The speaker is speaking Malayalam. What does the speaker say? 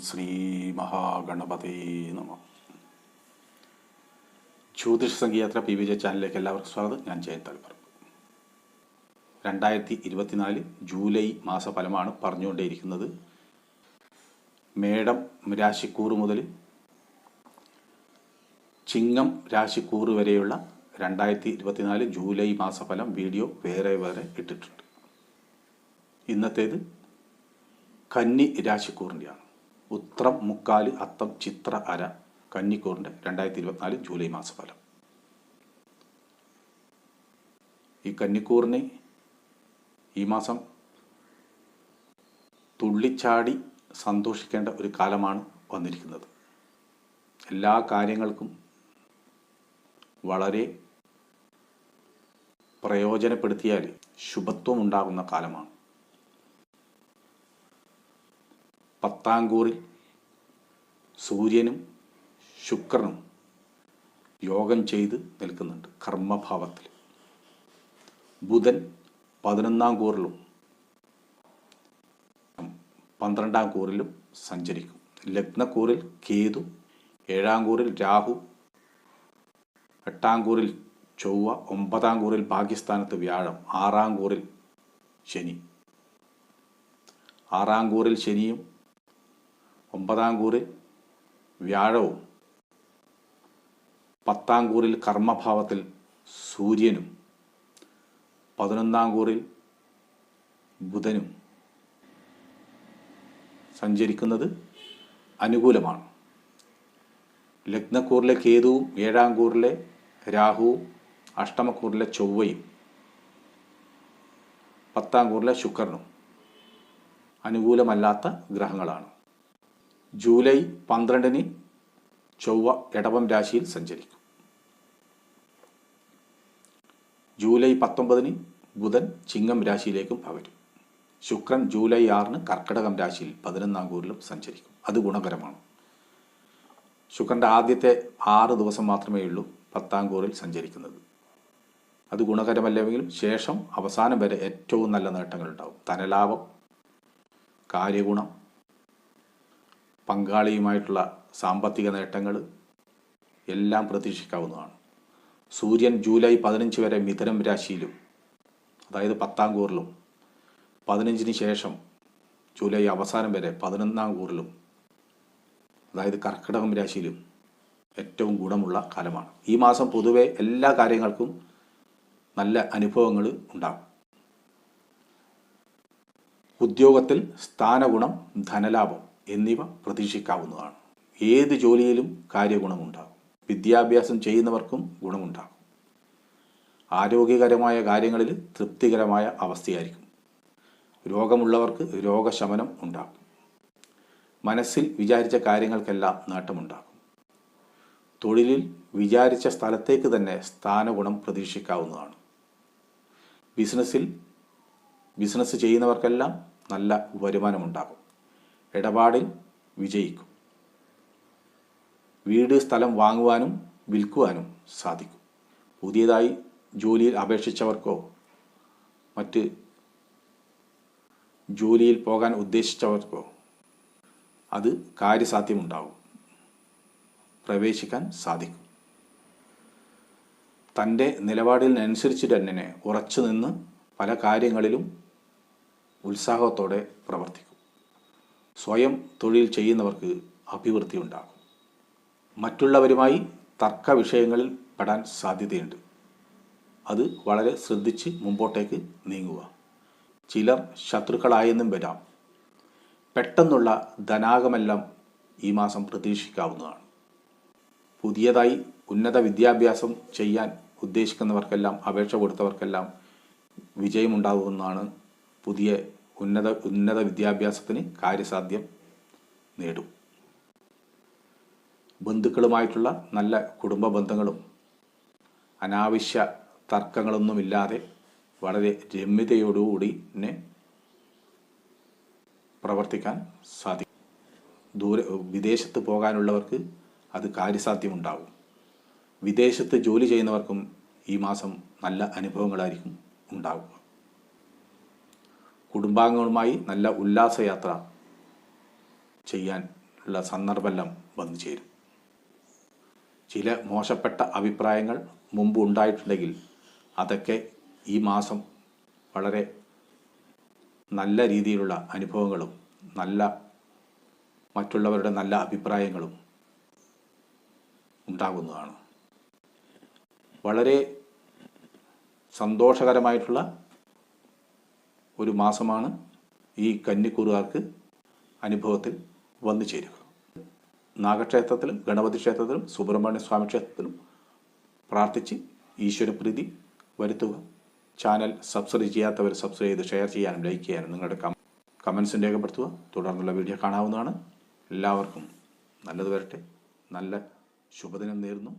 ശ്രീ മഹാഗണപതി ജ്യോതിഷ സംഗീയാത്ര പി വിജയ ചാനലിലേക്ക് എല്ലാവർക്കും സ്വാഗതം. ഞാൻ ജയൻ താൽപ്പർ രണ്ടായിരത്തി ഇരുപത്തിനാല് ജൂലൈ മാസഫലമാണ് പറഞ്ഞുകൊണ്ടേയിരിക്കുന്നത്. മേടം രാശിക്കൂറ് മുതൽ ചിങ്ങം രാശിക്കൂറ് വരെയുള്ള രണ്ടായിരത്തി ഇരുപത്തിനാല് ജൂലൈ മാസഫലം വീഡിയോ വേറെ വേറെ ഇട്ടിട്ടുണ്ട്. ഇന്നത്തേത് കന്നി രാശിക്കൂറിന്റെയാണ്. ഉത്രം മുക്കാൽ അത്തം ചിത്ര അര കന്നിക്കൂറിന്റെ രണ്ടായിരത്തി ഇരുപത്തിനാല് ജൂലൈ മാസഫലം. ഈ കന്നിക്കൂറിന് ഈ മാസം തുള്ളിച്ചാടി സന്തോഷിക്കേണ്ട ഒരു കാലമാണ് വന്നിരിക്കുന്നത്. എല്ലാ കാര്യങ്ങൾക്കും വളരെ പ്രയോജനപ്പെടുത്തിയാൽ ശുഭത്വം ഉണ്ടാകുന്ന കാലമാണ്. പത്താംകൂറിൽ സൂര്യനും ശുക്രനും യോഗം ചെയ്ത് നിൽക്കുന്നുണ്ട് കർമ്മഭാവത്തിൽ. ബുധൻ പതിനൊന്നാം കൂറിലും പന്ത്രണ്ടാം കൂറിലും സഞ്ചരിക്കും. ലഗ്നക്കൂറിൽ കേതു ഏഴാം കൂറിൽ രാഹു എട്ടാം കൂറിൽ ചൊവ്വ ഒമ്പതാം കൂറിൽ പാകിസ്ഥാനത്ത് വ്യാഴം ആറാം കൂറിൽ ശനി. ആറാം കൂറിൽ ശനിയും ഒമ്പതാം കൂറിൽ വ്യാഴവും പത്താം കൂറിൽ കർമ്മഭാവത്തിൽ സൂര്യനും പതിനൊന്നാം കൂറിൽ ബുധനും സഞ്ചരിക്കുന്നത് അനുകൂലമാണ്. ലഗ്നക്കൂറിലെ കേതുവും ഏഴാം കൂറിലെ രാഹുവും അഷ്ടമക്കൂറിലെ ചൊവ്വയും പത്താം കൂറിലെ ശുക്രനും അനുകൂലമല്ലാത്ത ഗ്രഹങ്ങളാണ്. ജൂലൈ പന്ത്രണ്ടിന് ചൊവ്വ ഇടവം രാശിയിൽ സഞ്ചരിക്കും. ജൂലൈ പത്തൊമ്പതിന് ബുധൻ ചിങ്ങം രാശിയിലേക്കും പകരും. ശുക്രൻ ജൂലൈ ആറിന് കർക്കിടകം രാശിയിൽ പതിനൊന്നാം കൂറിലും സഞ്ചരിക്കും. അത് ഗുണകരമാണ്. ശുക്രന്റെ ആദ്യത്തെ ആറ് ദിവസം മാത്രമേ ഉള്ളൂ പത്താം കൂറിൽ സഞ്ചരിക്കുന്നത്. അത് ഗുണകരമല്ലെങ്കിലും ശേഷം അവസാനം വരെ ഏറ്റവും നല്ല നേട്ടങ്ങളുണ്ടാവും ധനലാഭം കാര്യഗുണം പങ്കാളിയുമായിട്ടുള്ള സാമ്പത്തിക നേട്ടങ്ങൾ എല്ലാം പ്രതീക്ഷിക്കാവുന്നതാണ്. സൂര്യൻ ജൂലൈ പതിനഞ്ച് വരെ മിഥുനം രാശിയിലും അതായത് പത്താം കൂറിലും പതിനഞ്ചിന് ശേഷം ജൂലൈ അവസാനം വരെ പതിനൊന്നാം കൂറിലും അതായത് കർക്കിടകം രാശിയിലും ഏറ്റവും ഗുണമുള്ള കാലമാണ്. ഈ മാസം പൊതുവെ എല്ലാ കാര്യങ്ങൾക്കും നല്ല അനുഭവങ്ങൾ ഉണ്ടാകും. ഉദ്യോഗത്തിൽ സ്ഥാനഗുണം ധനലാഭം എന്നിവ പ്രതീക്ഷിക്കാവുന്നതാണ്. ഏത് ജോലിയിലും കാര്യഗുണമുണ്ടാകും. വിദ്യാഭ്യാസം ചെയ്യുന്നവർക്കും ഗുണമുണ്ടാകും. ആരോഗ്യകരമായ കാര്യങ്ങളിൽ തൃപ്തികരമായ അവസ്ഥയായിരിക്കും. രോഗമുള്ളവർക്ക് രോഗശമനം ഉണ്ടാകും. മനസ്സിൽ വിചാരിച്ച കാര്യങ്ങൾക്കെല്ലാം നേട്ടമുണ്ടാകും. തൊഴിലിൽ വിചാരിച്ച സ്ഥലത്തേക്ക് തന്നെ സ്ഥാനഗുണം പ്രതീക്ഷിക്കാവുന്നതാണ്. ബിസിനസ്സിൽ ബിസിനസ് ചെയ്യുന്നവർക്കെല്ലാം നല്ല വരുമാനമുണ്ടാകും. ഇടപാടിൽ വിജയിക്കും. വീട് സ്ഥലം വാങ്ങുവാനും വിൽക്കുവാനും സാധിക്കും. പുതിയതായി ജോലിയിൽ അപേക്ഷിച്ചവർക്കോ മറ്റ് ജോലിയിൽ പോകാൻ ഉദ്ദേശിച്ചവർക്കോ അത് കാര്യസാധ്യമുണ്ടാവും. പ്രവേശിക്കാൻ സാധിക്കും. തന്റെ നിലപാടിനനുസരിച്ച് തന്നെ ഉറച്ചു നിന്ന് പല കാര്യങ്ങളിലും ഉത്സാഹത്തോടെ പ്രവർത്തിക്കും. സ്വയം തൊഴിൽ ചെയ്യുന്നവർക്ക് അഭിവൃദ്ധി ഉണ്ടാകും. മറ്റുള്ളവരുമായി തർക്ക വിഷയങ്ങളിൽ പെടാൻ സാധ്യതയുണ്ട്. അത് വളരെ ശ്രദ്ധിച്ച് മുമ്പോട്ടേക്ക് നീങ്ങുക. ചിലർ ശത്രുക്കളായെന്നും വരാം. പെട്ടെന്നുള്ള ധനാഗമെല്ലാം ഈ മാസം പ്രതീക്ഷിക്കാവുന്നതാണ്. പുതിയതായി ഉന്നത വിദ്യാഭ്യാസം ചെയ്യാൻ ഉദ്ദേശിക്കുന്നവർക്കെല്ലാം അപേക്ഷ കൊടുത്തവർക്കെല്ലാം വിജയമുണ്ടാകുമെന്നാണ് പുതിയ ഉന്നത ഉന്നത വിദ്യാഭ്യാസത്തിന് കാര്യസാധ്യം നേടും. ബന്ധുക്കളുമായിട്ടുള്ള നല്ല കുടുംബ ബന്ധങ്ങളും അനാവശ്യ തർക്കങ്ങളൊന്നുമില്ലാതെ വളരെ രമ്യതയോടുകൂടി തന്നെ പ്രവർത്തിക്കാൻ സാധിക്കും. ദൂരെ വിദേശത്ത് പോകാനുള്ളവർക്ക് അത് കാര്യസാധ്യമുണ്ടാകും വിദേശത്ത് ജോലി ചെയ്യുന്നവർക്കും ഈ മാസം നല്ല അനുഭവങ്ങളായിരിക്കും ഉണ്ടാകുക കുടുംബാംഗങ്ങളുമായി നല്ല ഉല്ലാസയാത്ര ചെയ്യാൻ ഉള്ള സന്ദർഭമെല്ലാം വന്നു ചേരും. ചില മോശപ്പെട്ട അഭിപ്രായങ്ങൾ മുമ്പ് ഉണ്ടായിട്ടുണ്ടെങ്കിൽ അതൊക്കെ ഈ മാസം വളരെ നല്ല രീതിയിലുള്ള അനുഭവങ്ങളും നല്ല മറ്റുള്ളവരുടെ നല്ല അഭിപ്രായങ്ങളും ഉണ്ടാകുന്നതാണ്. വളരെ സന്തോഷകരമായിട്ടുള്ള ഒരു മാസമാണ് ഈ കന്നിക്കൂറുകാർക്ക് അനുഭവത്തിൽ വന്നു ചേരുക. നാഗക്ഷേത്രത്തിലും ഗണപതി ക്ഷേത്രത്തിലും സുബ്രഹ്മണ്യ സ്വാമി ക്ഷേത്രത്തിലും പ്രാർത്ഥിച്ച് ഈശ്വരപ്രീതി വരുത്തുക. ചാനൽ സബ്സ്ക്രൈബ് ചെയ്യാത്തവർ സബ്സ്ക്രൈബ് ചെയ്ത് ഷെയർ ചെയ്യാനും ലൈക്ക് ചെയ്യാനും നിങ്ങളുടെ കമൻസും രേഖപ്പെടുത്തുക. തുടർന്നുള്ള വീഡിയോ കാണാവുന്നതാണ്. എല്ലാവർക്കും നല്ലത് വരട്ടെ. നല്ല ശുഭദിനം നേരുന്നു.